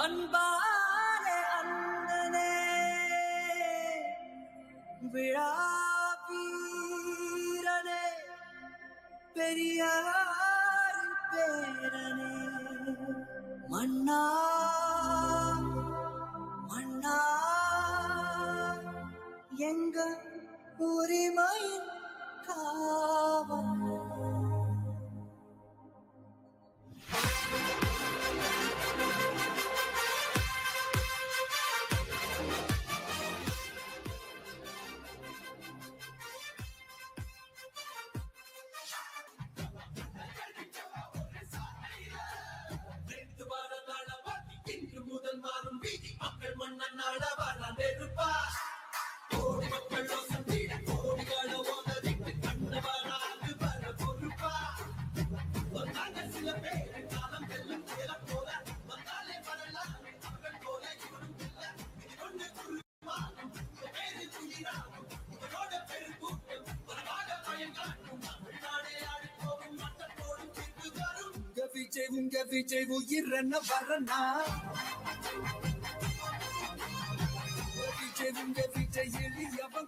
அன்பானே அண்ணனே விழா வீரனே பெரியார் பேரனே. மன்னா மன்னா எங்க உரிமையின் கா முதல் மக்கள் மன்னன் கோடி மக்கள் ரோசம் கோடிகள வர பொறுப்பா வந்தாங்க சில பேர் காலம் வெல்லும் போல வந்தாலே வரலாம் அவர்கள் போல இல்ல. இது கொண்டு பேரு துயிராகும் பெரு கூட்டம். வரவாக தமிழ்நாடே ஆடி போகும் வரும் உங்க விஜய் உங்க விஜய் வரனா ในยืนยันว่า